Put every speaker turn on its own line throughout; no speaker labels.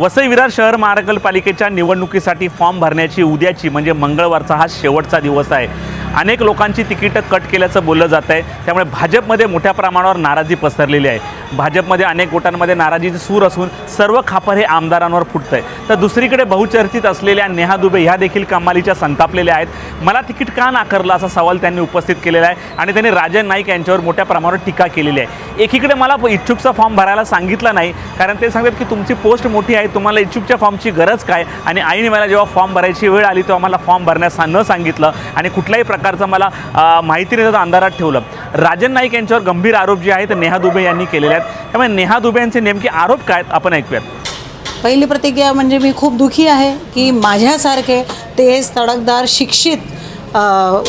वसई विरार शहर महानगरपालिकेच्या निवडणुकीसाठी फॉर्म भरण्याची उद्याची म्हणजे मंगळवारचा हा शेवटचा दिवस आहे. अनेक लोकांची तिकीटं कट केल्याचं बोललं जात आहे. त्यामुळे भाजपमध्ये मोठ्या प्रमाणावर नाराजी पसरलेली आहे. भाजपमध्ये अनेक गोटांमध्ये नाराजीचे सूर असून सर्व खापर हे आमदारांवर फुटतं आहे तर दुसरीकडे बहुचर्चित असलेल्या नेहा दुबे ह्या देखील कमालीच्या संतापलेल्या आहेत. मला तिकीट का नाकारलं असा सवाल त्यांनी उपस्थित केलेला आहे आणि त्यांनी राजन नाईक यांच्यावर मोठ्या प्रमाणावर टीका केलेली आहे. एकीकडे मला इच्छुकचा फॉर्म भरायला सांगितला नाही कारण ते सांगतात की तुमची पोस्ट मोठी आहे तुम्हाला इच्छुकच्या फॉर्मची गरज काय? आणि आईने मला जेव्हा फॉर्म भरायची वेळ आली तेव्हा मला फॉर्म भरण्यास न सांगितलं आणि कुठल्याही प्रकारचं मला माहिती न अंधारात ठेवलं. राजन नाईक यांच्यावर गंभीर आरोप जे आहेत नेहा दुबे यांनी केलेले आहेत. त्यामुळे नेहा दुबे यांचे नेमके आरोप काय आहेत आपण ऐकूयात.
पहिली प्रतिक्रिया म्हणजे मी खूप दुःखी आहे की माझ्यासारखे तेज तडकदार शिक्षित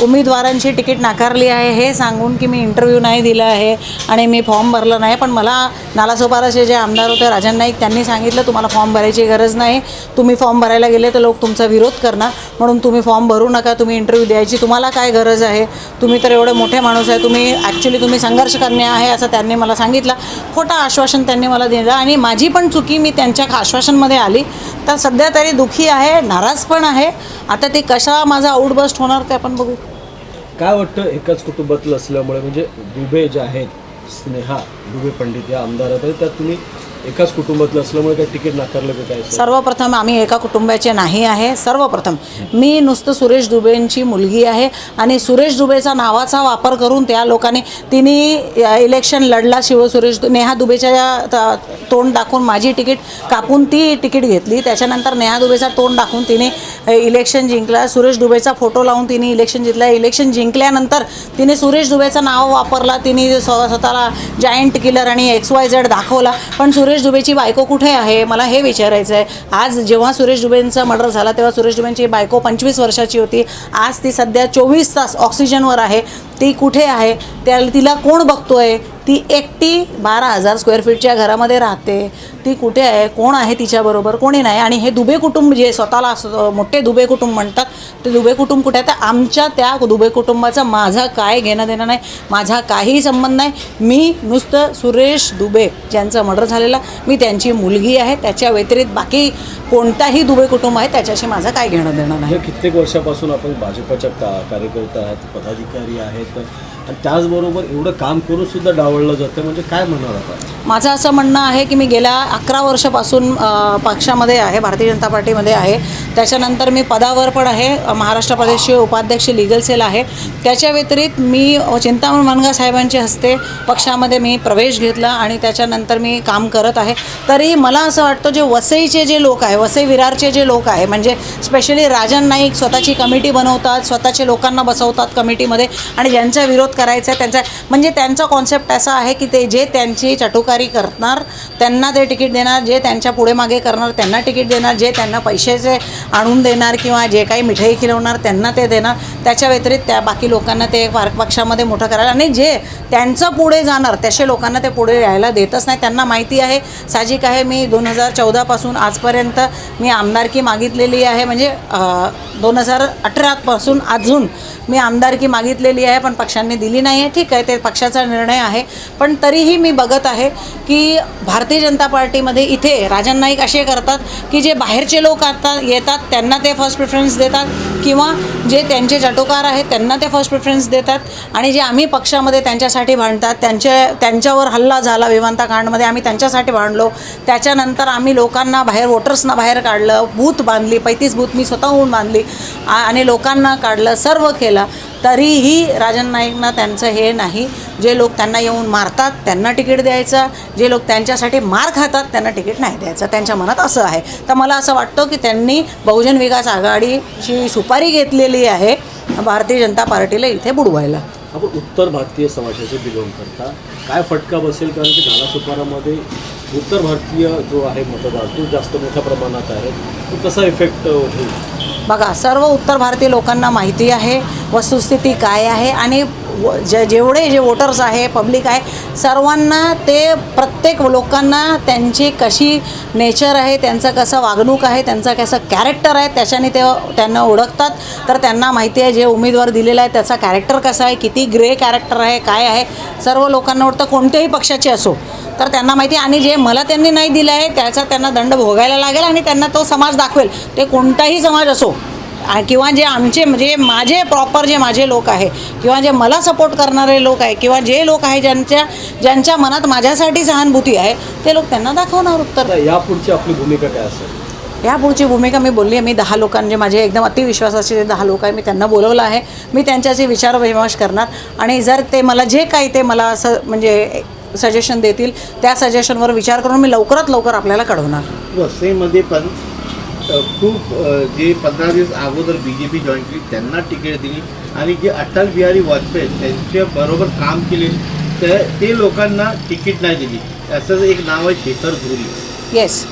उमेदवारांची तिकीट नाकारली आहे. हे सांगून की मी इंटरव्ह्यू नाही दिला आहे आणि मी फॉर्म भरला नाही. पण मला नालासोपाराचे जे आमदार होते राजन नाईक त्यांनी सांगितलं तुम्हाला फॉर्म भरायची गरज नाही. तुम्ही फॉर्म भरायला गेले तर लोक तुमचा विरोध करणार. म्हणून तुम्ही फॉर्म भरू नका तुम्ही इंटरव्ह्यू द्यायची तुम्हाला काय गरज आहे? तुम्ही तर एवढे मोठे माणूस आहे. तुम्ही ॲक्च्युली तुम्ही संघर्ष करणे आहे असं त्यांनी मला सांगितलं. खोटं आश्वासन त्यांनी मला दिलं आणि माझी पण चुकी मी त्यांच्या आश्वासनमध्ये आली. तर सध्या तरी दुःखी आहे नाराज पण आहे. आता ते कशा माझा आउटबस्ट होणार ते आपण बघू.
काय वाटतं एकाच कुटुंबातील असल्यामुळे म्हणजे दुबे जे आहेत स्नेहा दुबे पंडित या आमदार आहेत त्यात तुम्ही एकाच कुटुंबातलं असल्यामुळे काय तिकीट नाकारलं का काय
सर्वप्रथम आम्ही एका कुटुंबाचे नाही आहे. सर्वप्रथम मी नुसतं सुरेश दुबेंची मुलगी आहे आणि सुरेश दुबेचा नावाचा वापर करून त्या लोकांनी तिने इलेक्शन लढला शिव सुरेश नेहा दुबेच्या तोंड दाखवून माझी तिकीट कापून ती तिकीट घेतली. त्याच्यानंतर नेहा दुबेचा तोंड दाखवून तिने इलेक्शन जिंकला. सुरेश दुबेचा फोटो लावून तिने इलेक्शन जिंकला. इलेक्शन जिंकल्यानंतर तिने सुरेश दुबेचं नाव वापरला. तिने स्व स्वतःला जायंट किलर आणि एक्स वाय झेड दाखवला. पण सुरेश दुबेची बायको कुठे आहे? मला हे विचारायचं आहे आज जेव्हा सुरेश दुबेंचा मर्डर झाला तेव्हा सुरेश दुबेंची बायको पंचवीस वर्षाची होती. आज ती सध्या चोवीस तास ऑक्सिजनवर आहे. ती कुठे आहे? त्या तिला कोण बघतोय? ती एकटी बारा हजार स्क्वेअर फीटच्या घरामध्ये राहते. ती कुठे आहे? कोण आहे तिच्याबरोबर कोणी नाही. आणि हे दुबे कुटुंब जे स्वतःला असं मोठे दुबे कुटुंब म्हणतात ते दुबे कुटुंब कुठे आहे? तर आमच्या त्या दुबे कुटुंबाचा माझा काय घेणं देणं नाही माझा काहीही संबंध नाही. मी नुसतं सुरेश दुबे ज्यांचं मर्डर झालेला मी त्यांची मुलगी आहे. त्याच्या व्यतिरिक्त बाकी कोणताही दुबे कुटुंब आहे त्याच्याशी माझं काय घेणं देणं नाही.
कित्येक वर्षापासून आपण भाजपच्या का आहेत पदाधिकारी आहेत. आणि त्याचबरोबर एवढं काम करून सुद्धा वळलं जातं. म्हणजे काय म्हणणार आपण
माझं असं म्हणणं आहे की मी गेल्या अकरा वर्षापासून पक्षामध्ये आहे भारतीय जनता पार्टीमध्ये आहे. त्याच्यानंतर मी पदावर पण आहे. महाराष्ट्र प्रदेशचे उपाध्यक्ष लिगल सेल आहे. त्याच्या व्यतिरिक्त मी चिंतामण मनगा साहेबांच्या हस्ते पक्षामध्ये मी प्रवेश घेतला आणि त्याच्यानंतर मी काम करत आहे. तरी मला असं वाटतं जे वसईचे जे लोक आहे वसई विरारचे जे लोक आहे म्हणजे स्पेशली राजन नाईक स्वतःची कमिटी बनवतात स्वतःचे लोकांना बसवतात कमिटीमध्ये आणि ज्यांचा विरोध करायचा आहे त्यांचा म्हणजे त्यांचा कॉन्सेप्ट असा आहे की ते जे त्यांची चटुकारी करणार त्यांना ते तिकीट देणार जे त्यांच्या पुढे मागे करणार त्यांना तिकीट देणार जे त्यांना पैशाचे आणून देणार किंवा जे काही मिठाई खिलवणार त्यांना ते देणार. त्याच्या व्यतिरिक्त त्या बाकी लोकांना ते पार्क पक्षामध्ये मोठं करायला आणि जे त्यांचं पुढे जाणार तसे लोकांना ते पुढे यायला देतच नाही. त्यांना माहिती आहे साहजिक आहे मी दोन हजार चौदापासून आजपर्यंत मी आमदारकी मागितलेली आहे. म्हणजे दोन हजार अठरापासून अजून मी आमदारकी मागितलेली आहे पण पक्षांनी दिली नाही आहे ठीक आहे ते पक्षाचा निर्णय आहे. पण तरीही मी बघत आहे की भारतीय जनता पार्टीमध्ये इथे राजन नाईक असे करतात की जे बाहेरचे लोक आता येतात त्यांना ते फर्स्ट प्रिफरन्स देतात किंवा जे त्यांचे चटोकार आहेत त्यांना ते फर्स्ट प्रिफरन्स देतात आणि जे आम्ही पक्षामध्ये त्यांच्यासाठी भांडतात त्यांच्या त्यांच्यावर हल्ला झाला विमानता कांडमध्ये आम्ही त्यांच्यासाठी भांडलो. त्याच्यानंतर आम्ही लोकांना बाहेर वोटर्सना बाहेर काढलं बूथ बांधली पैतीस बूथ मी स्वतःहून बांधली आ- आणि लोकांना काढलं सर्व केलं. तरीही राजन नाईकना त्यांचं हे नाही. जे लोक त्यांना येऊन मारतात त्यांना तिकीट द्यायचं. जे लोक त्यांच्यासाठी मार खातात त्यांना तिकीट नाही द्यायचं. त्यांच्या मनात असं आहे. तर मला असं वाटतं की त्यांनी बहुजन विकास आघाडीची सुपारी घेतलेली आहे भारतीय जनता पार्टीला इथे बुडवायला.
आपण उत्तर भारतीय समाजाचे बिलॉंग करता. काय फटका बसेल? कारण की नालासोपारामध्ये उत्तर भारतीय जो आहे मतदार तो जास्त मोठ्या प्रमाणात आहे. तो कसा इफेक्ट होईल?
बघा सर्व उत्तर भारतीय लोकांना माहिती आहे. वस्तुस्थिती काय आहे आणि व- जे जेवढे जे वोटर्स आहे पब्लिक आहे सर्वांना ते प्रत्येक लोकांना त्यांची कशी नेचर आहे त्यांचं कसं वागणूक आहे त्यांचं कसं कॅरेक्टर आहे त्याच्याने ते त्यांना ओळखतात. तर त्यांना माहिती आहे जे उमेदवार दिलेला आहे त्याचा कॅरेक्टर कसा आहे किती ग्रे कॅरेक्टर आहे काय आहे सर्व लोकांना वाटतं कोणत्याही पक्षाचे असो. तर त्यांना माहिती आहे. आणि जे मला त्यांनी नाही दिलं आहे त्याचा त्यांना दंड भोगायला लागेल आणि त्यांना तो समाज दाखवेल. ते कोणताही समाज असो किंवा जे आमचे म्हणजे माझे प्रॉपर जे माझे लोक आहे किंवा जे मला सपोर्ट करणारे लोक आहे किंवा जे लोक आहे ज्यांच्या ज्यांच्या मनात माझ्यासाठी सहानुभूती आहे ते लोक त्यांना दाखवणार उत्तर.
यापुढची आपली भूमिका काय असेल?
या पुढची भूमिका मी बोलली आहे मी दहा लोकांचे माझे एकदम अतिविश्वासाचे जे दहा लोक आहे मी त्यांना बोलवलं आहे मी त्यांच्याशी विचारविमर्श करणार. आणि जर ते मला जे काही ते मला असं म्हणजे सजेशन देतील त्या सजेशनवर विचार करून मी लवकरात लवकर आपल्याला कळवणार.
वसईमध्ये पण खूप जे पंधरा दिवस अगोदर बी जे पी जॉईन केली त्यांना तिकीट दिली. आणि जे अटल बिहारी वाजपेयी त्यांच्या बरोबर काम केले ते ते लोकांना तिकीट नाही दिली. असं एक नाव आहे शेखर धुरी.
येस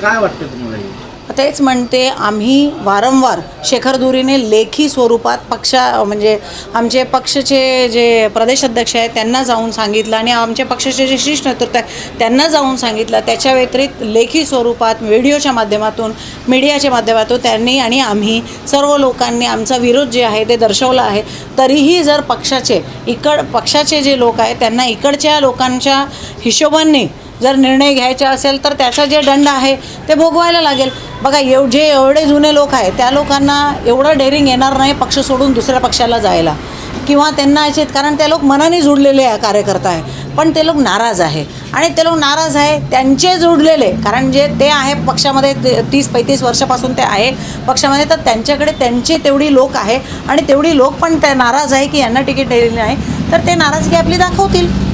काय वाटतं तुम्हाला हे?
तेच म्हणते आम्ही वारंवार शेखर धुरीने लेखी स्वरूपात पक्षा म्हणजे आमचे पक्षचे जे प्रदेश अध्यक्ष आहेत त्यांना जाऊन सांगितलं आणि आमच्या पक्षाचे जे शीर्ष नेतृत्व आहे त्यांना जाऊन सांगितलं. त्याच्या व्यतिरिक्त लेखी स्वरूपात व्हिडिओच्या माध्यमातून मीडियाच्या माध्यमातून त्यांनी आणि आम्ही सर्व लोकांनी आमचा विरोध जे आहे ते दर्शवला आहे. तरीही जर पक्षाचे इकड पक्षाचे जे लोक आहेत त्यांना इकडच्या लोकांच्या हिशोबाने जर निर्णय घ्यायचा असेल तर त्याचा जे दंड आहे ते भोगवायला लागेल. बघा एव जे एवढे जुने लोक आहेत त्या लोकांना एवढं डेअरिंग येणार नाही पक्ष सोडून दुसऱ्या पक्षाला जायला. किंवा त्यांना असे कारण ते लोक मनाने जुडलेले आहे कार्यकर्ता आहे. पण ते लोक नाराज आहे. आणि ते लोक नाराज आहे त्यांचे जुडलेले. कारण जे ते आहे पक्षामध्ये ते- तीस पैतीस वर्षापासून ते आहे पक्षामध्ये तर त्यांच्याकडे त्यांचे तेवढी लोक आहे. आणि तेवढी लोक पण त्या नाराज आहे की यांना तिकीट दिलेली नाही. तर ते नाराजगी आपली दाखवतील.